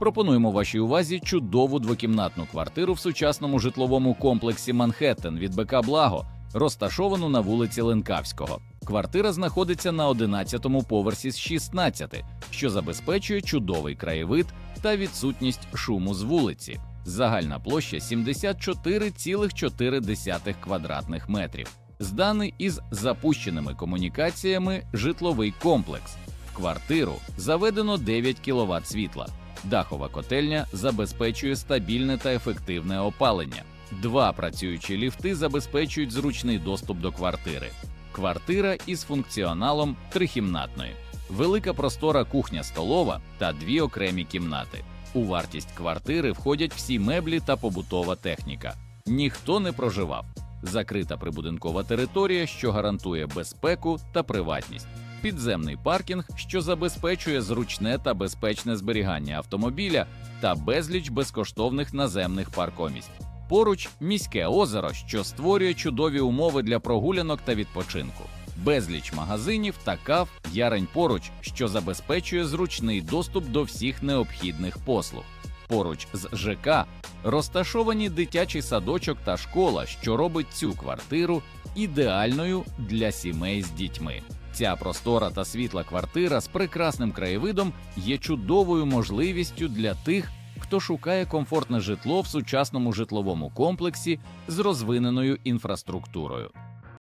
Пропонуємо вашій увазі чудову двокімнатну квартиру в сучасному житловому комплексі Манхеттен від БК Благо, розташовану на вулиці Ленкавського. Квартира знаходиться на 11-му поверсі з 16, що забезпечує чудовий краєвид та відсутність шуму з вулиці. Загальна площа 74,4 квадратних метрів. Зданий із запущеними комунікаціями житловий комплекс. В квартиру заведено 9 кВт світла. Дахова котельня забезпечує стабільне та ефективне опалення. Два працюючі ліфти забезпечують зручний доступ до квартири. Квартира із функціоналом трикімнатної, велика простора кухня-столова та дві окремі кімнати. У вартість квартири входять всі меблі та побутова техніка. Ніхто не проживав. Закрита прибудинкова територія, що гарантує безпеку та приватність. Підземний паркінг, що забезпечує зручне та безпечне зберігання автомобіля та безліч безкоштовних наземних паркомісць. Поруч міське озеро, що створює чудові умови для прогулянок та відпочинку. Безліч магазинів та кав ярень поруч, що забезпечує зручний доступ до всіх необхідних послуг. Поруч з ЖК розташовані дитячий садочок та школа, що робить цю квартиру ідеальною для сімей з дітьми. Ця простора та світла квартира з прекрасним краєвидом є чудовою можливістю для тих, хто шукає комфортне житло в сучасному житловому комплексі з розвиненою інфраструктурою.